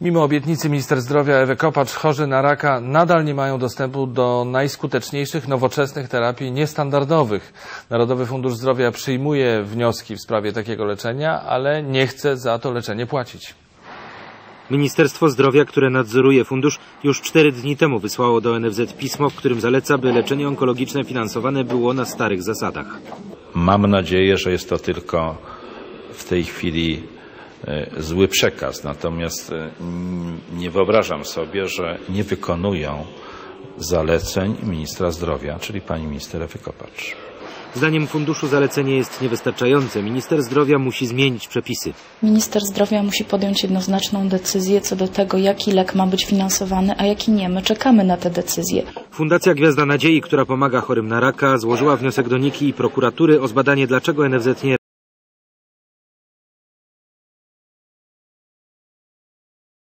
Mimo obietnicy minister zdrowia Ewy Kopacz, chorzy na raka nadal nie mają dostępu do najskuteczniejszych, nowoczesnych terapii niestandardowych. Narodowy Fundusz Zdrowia przyjmuje wnioski w sprawie takiego leczenia, ale nie chce za to leczenie płacić. Ministerstwo Zdrowia, które nadzoruje fundusz, już cztery dni temu wysłało do NFZ pismo, w którym zaleca, by leczenie onkologiczne finansowane było na starych zasadach. Mam nadzieję, że jest to tylko w tej chwili zły przekaz, natomiast e, nie wyobrażam sobie, że nie wykonują zaleceń ministra zdrowia, czyli pani minister Ewy Kopacz. Zdaniem funduszu zalecenie jest niewystarczające. Minister Zdrowia musi zmienić przepisy. Minister zdrowia musi podjąć jednoznaczną decyzję co do tego, jaki lek ma być finansowany, a jaki nie. My czekamy na te decyzje. Fundacja Gwiazda Nadziei, która pomaga chorym na raka, złożyła wniosek do NIKI i prokuratury o zbadanie, dlaczego NFZ nie